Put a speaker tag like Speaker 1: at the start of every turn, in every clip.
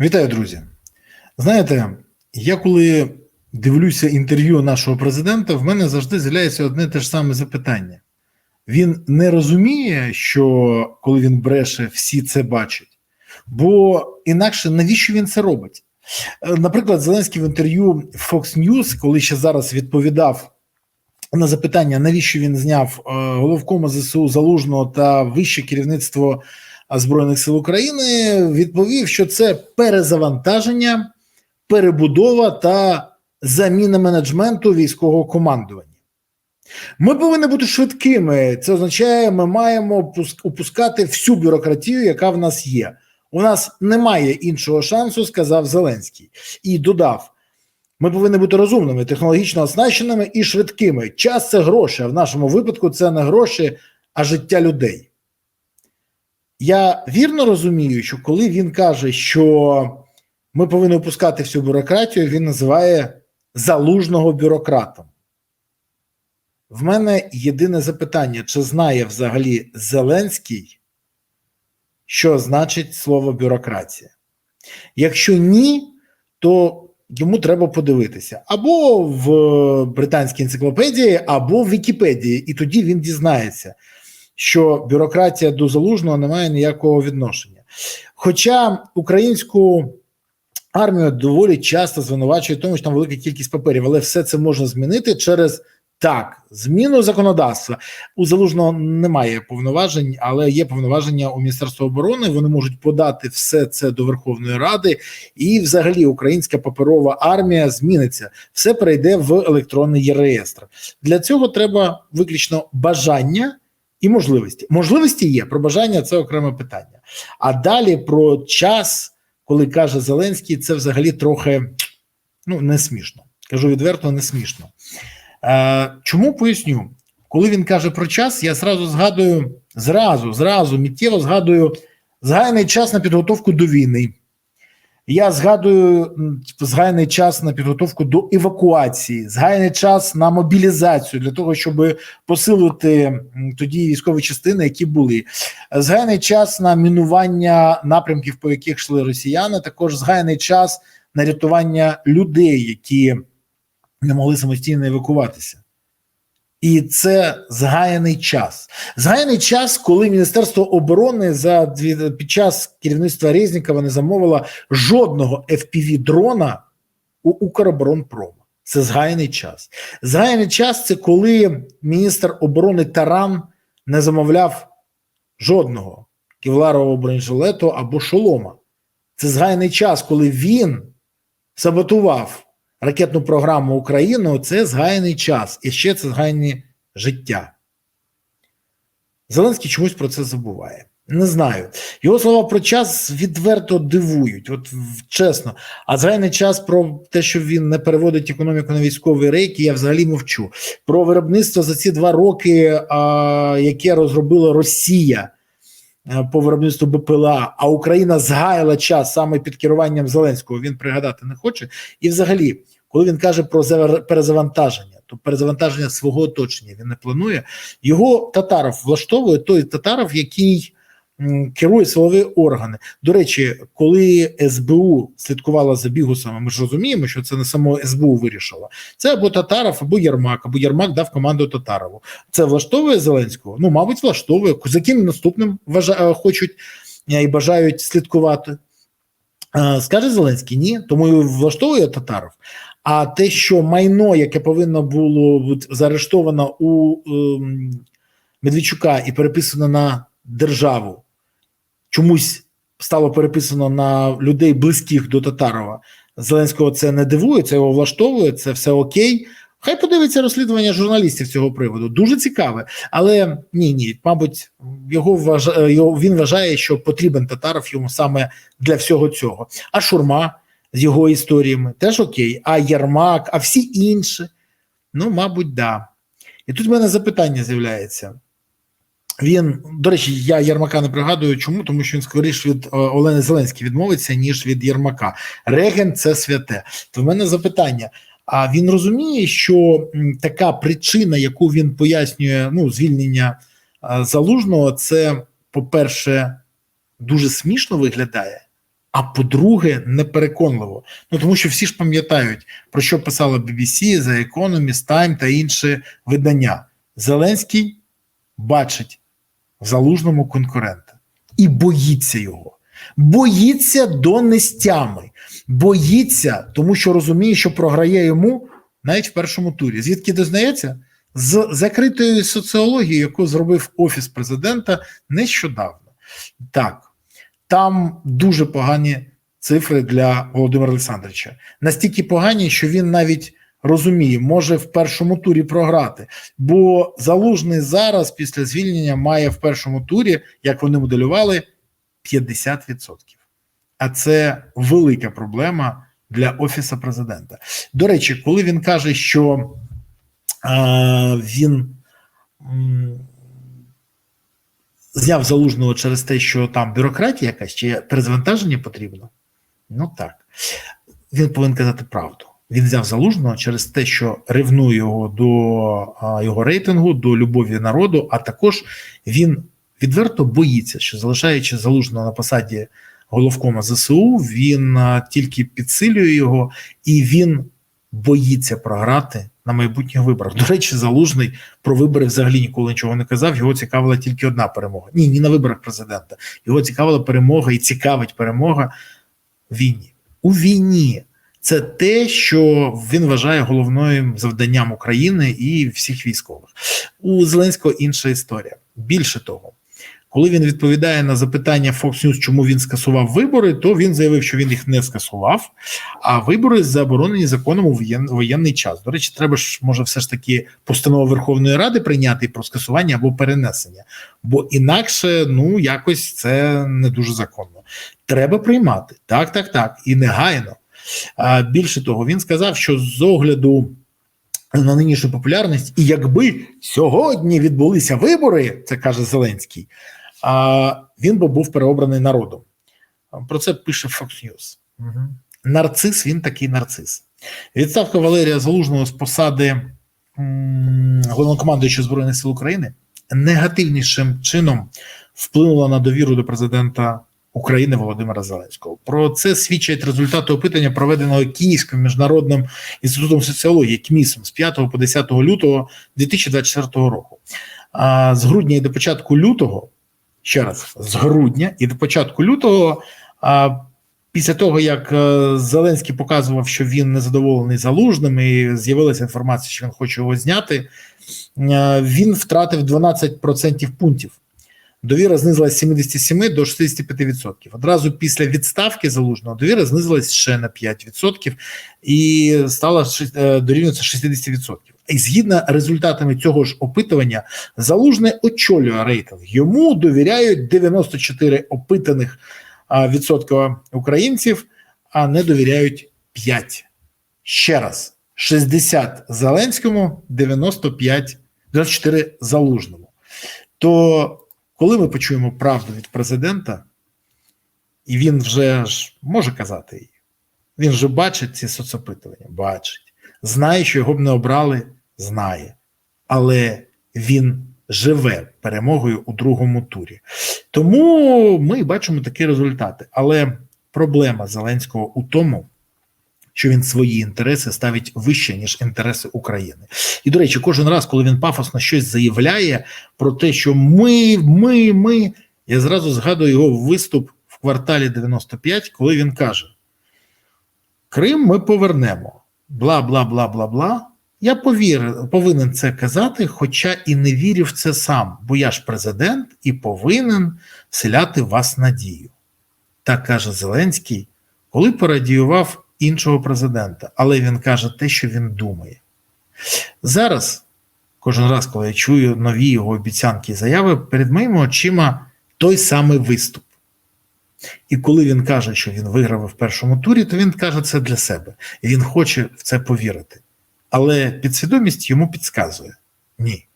Speaker 1: Вітаю, друзі. Знаєте, я коли дивлюся інтерв'ю нашого президента, в мене завжди з'являється одне те ж саме запитання. Він не розуміє, що коли він бреше, всі це бачать. Бо інакше навіщо він це робить? Е, Наприклад, Зеленський в інтерв'ю Fox News, коли ще зараз відповідав на запитання, навіщо він зняв е, головкома ЗСУ Залужного та вище керівництво Збройних сил України, відповів, що це перезавантаження, перебудова та заміна менеджменту військового командування. Ми повинні бути швидкими. Це означає, ми маємо пуск- упускати всю бюрократію, яка в нас є. У нас немає іншого шансу, сказав Зеленський, і додав: ми повинні бути розумними, технологічно оснащеними і швидкими. Час це гроші. А в нашому випадку це не гроші, а життя людей. Я вірно розумію, що коли він каже, що ми повинні опускати всю бюрократію, він називає залужного бюрократом. В мене єдине запитання: чи знає взагалі Зеленський, що значить слово бюрократія? Якщо ні, то йому треба подивитися або в британській енциклопедії, або в Вікіпедії, і тоді він дізнається, що бюрократія до залужного не має ніякого відношення. Хоча українську армію доволі часто звинувачують тому, що там велика кількість паперів, але все це можна змінити через так, зміну законодавства. У залужного немає повноважень, але є повноваження у Міністерства оборони. Вони можуть подати все це до Верховної Ради, і взагалі українська паперова армія зміниться. Все перейде в електронний реєстр. Для цього треба виключно бажання і можливості. Можливості є про бажання це окреме питання. А далі про час, коли каже Зеленський, це взагалі трохи ну не смішно. Кажу відверто, не смішно. Е, чому поясню? Коли він каже про час, я зразу згадую, зразу, зразу миттєво згадую згайний час на підготовку до війни. Я згадую згайний час на підготовку до евакуації, згайний час на мобілізацію для того, щоб посилити тоді військові частини, які були. Згайний час на мінування напрямків, по яких йшли росіяни. Також згайний час на рятування людей, які не могли самостійно евакуватися. І це згаяний час. Згаяний час, коли Міністерство оборони за під час керівництва Резнікова не замовило жодного fpv дрона у Укроборонпрома. Це згаяний час. Згаяний час це коли міністр оборони Таран не замовляв жодного кевларового бронежилету або шолома. Це згаяний час, коли він саботував ракетну програму України. Це згаяний час. І ще це згаяні життя. Зеленський чомусь про це забуває. Не знаю. Його слова про час відверто дивують, от чесно. А згайний час про те, що він не переводить економіку на військові рейки, я взагалі мовчу. Про виробництво за ці два роки, а, яке розробила Росія по виробництву БПЛА, а Україна згаяла час саме під керуванням Зеленського. Він пригадати не хоче. І взагалі, коли він каже про перезавантаження, то перезавантаження свого оточення він не планує. Його Татаров влаштовує той Татаров, який керує силові органи. До речі, коли СБУ слідкувала за бігусами, ми ж розуміємо, що це не само СБУ вирішило. Це або Татаров, або Єрмак, або Єрмак дав команду Татарову. Це влаштовує Зеленського? Ну, мабуть, влаштовує. За ким наступним е, хочуть е, і бажають слідкувати. Е, Скаже Зеленський, ні, тому влаштовує Татаров. А те, що майно, яке повинно було бути заарештовано у ем, Медведчука і переписано на державу, чомусь стало переписано на людей близьких до Татарова. Зеленського це не дивує, це його влаштовує, це все окей. Хай подивиться розслідування журналістів цього приводу. Дуже цікаве. Але ні, ні, мабуть, його вважає, його, він вважає, що потрібен Татаров йому саме для всього цього. А Шурма з його історіями теж окей. А Єрмак, а всі інші. Ну, мабуть, да. І тут в мене запитання з'являється. Він, до речі, я Єрмака не пригадую, чому, тому що він скоріш від е, Олени Зеленської відмовиться, ніж від Єрмака. Реген це святе. То в мене запитання: а він розуміє, що така причина, яку він пояснює, ну, звільнення е, залужного, це, по-перше, дуже смішно виглядає. А по-друге, непереконливо. Ну тому що всі ж пам'ятають, про що писала BBC, The Economist, Time та інші видання. Зеленський бачить залужному конкурента і боїться його. Боїться до нестями, боїться, тому що розуміє, що програє йому навіть в першому турі. Звідки дознається? З закритої соціології, яку зробив офіс президента нещодавно. Так, там дуже погані цифри для Володимира Олександровича. Настільки погані, що він навіть розуміє, може в першому турі програти. Бо залужний зараз, після звільнення, має в першому турі, як вони моделювали, 50%. А це велика проблема для офісу президента. До речі, коли він каже, що е, він зняв залужного через те, що там бюрократія якась чи перезвантаження потрібно, ну так, він повинен казати правду. Він взяв залужного через те, що ревнує його до його рейтингу, до любові народу, а також він відверто боїться, що залишаючи залужного на посаді головкома ЗСУ, він тільки підсилює його і він боїться програти на майбутніх виборах. До речі, залужний про вибори взагалі ніколи нічого не казав. Його цікавила тільки одна перемога. Ні, ні на виборах президента. Його цікавила перемога і цікавить перемога війні. У війні це те, що він вважає головним завданням України і всіх військових. У Зеленського інша історія. Більше того, коли він відповідає на запитання Fox News, чому він скасував вибори, то він заявив, що він їх не скасував, а вибори заборонені законом у воєнний час. До речі, треба ж може все ж таки постанову Верховної Ради прийняти про скасування або перенесення, бо інакше ну якось це не дуже законно. Треба приймати так, так, так, і негайно. А більше того, він сказав, що з огляду на нинішню популярність, і якби сьогодні відбулися вибори, це каже Зеленський, а він би був переобраний народом. Про це пише Fox News. Угу. Нарцис, він такий нарцис. Відставка Валерія Залужного з посади головнокомандуючого Збройних сил України негативнішим чином вплинула на довіру до президента України Володимира Зеленського. Про це свідчать результати опитання, проведеного Київським міжнародним інститутом соціології КМІСом з 5 по 10 лютого 2024 року. А з грудня і до початку лютого, ще раз, з грудня і до початку лютого, а після того як Зеленський показував, що він незадоволений залужним, і з'явилася інформація, що він хоче його зняти, він втратив 12% пунктів. Довіра знизилась з 77 до 65%. Одразу після відставки залужного довіра знизилась ще на 5% і стала дорівнюватися 60%. І згідно результатами цього ж опитування, залужне очолює рейтинг. Йому довіряють 94 опитаних відсотка українців, а не довіряють 5. Ще раз: 60 Зеленському, 95, 94 залужному. То коли ми почуємо правду від президента, і він вже ж може казати її, він вже бачить ці соцопитування, бачить, знає, що його б не обрали, знає, але він живе перемогою у другому турі. Тому ми бачимо такі результати. Але проблема Зеленського у тому, що він свої інтереси ставить вище ніж інтереси України. І до речі, кожен раз, коли він пафосно щось заявляє про те, що ми, ми, ми, я зразу згадую його виступ в кварталі 95, коли він каже: Крим ми повернемо. Бла, бла, бла, бла, бла. Я повір, повинен це казати, хоча і не вірю в це сам, бо я ж президент і повинен вселяти вас надію. Так каже Зеленський, коли порадіював іншого президента, але він каже те, що він думає. Зараз, кожен раз, коли я чую нові його обіцянки і заяви, перед моїми очима той самий виступ. І коли він каже, що він виграв в першому турі, то він каже це для себе. І він хоче в це повірити. Але підсвідомість йому підказує: ні.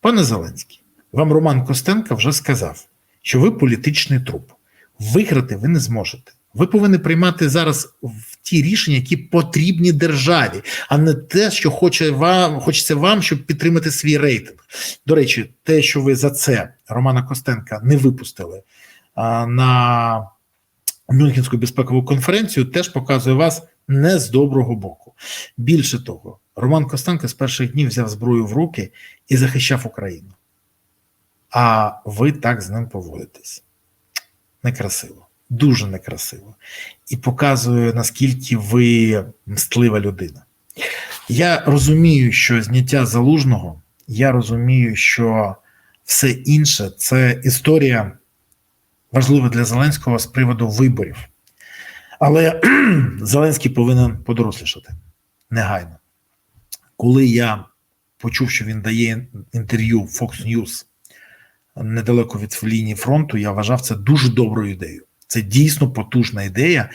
Speaker 1: Пане Зеленський, вам Роман Костенко вже сказав, що ви політичний труп. Виграти ви не зможете. Ви повинні приймати зараз ті рішення, які потрібні державі, а не те, що хоче вам хочеться вам, щоб підтримати свій рейтинг. До речі, те, що ви за це Романа Костенка не випустили а, на Мюнхенську безпекову конференцію, теж показує вас не з доброго боку. Більше того, Роман Костенко з перших днів взяв зброю в руки і захищав Україну. А ви так з ним поводитесь. Некрасиво, дуже некрасиво. І показує, наскільки ви мстлива людина. Я розумію, що зняття залужного, я розумію, що все інше це історія важлива для Зеленського з приводу виборів. Але Зеленський повинен подорослішати негайно. Коли я почув, що він дає інтерв'ю Fox News недалеко від лінії фронту, я вважав це дуже доброю ідеєю. Це дійсно потужна ідея,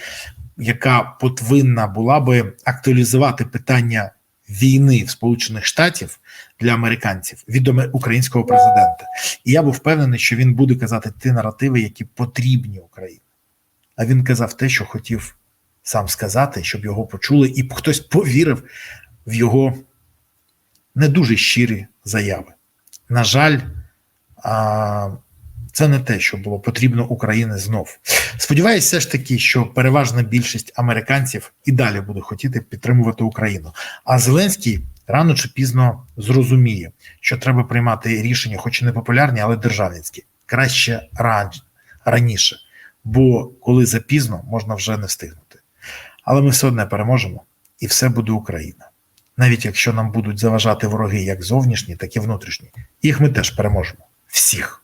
Speaker 1: яка повинна була би актуалізувати питання війни в Сполучених Штатів для американців від українського президента. І я був впевнений, що він буде казати ті наративи, які потрібні Україні. А він казав те, що хотів сам сказати, щоб його почули, і хтось повірив в його не дуже щирі заяви. На жаль, це не те, що було потрібно Україні знов. Сподіваюся, все ж таки, що переважна більшість американців і далі буде хотіти підтримувати Україну. А Зеленський рано чи пізно зрозуміє, що треба приймати рішення, хоч і не популярні, але державницькі, краще ран... раніше. Бо коли запізно, можна вже не встигнути. Але ми все одне переможемо, і все буде Україна. Навіть якщо нам будуть заважати вороги як зовнішні, так і внутрішні, їх ми теж переможемо. Всіх.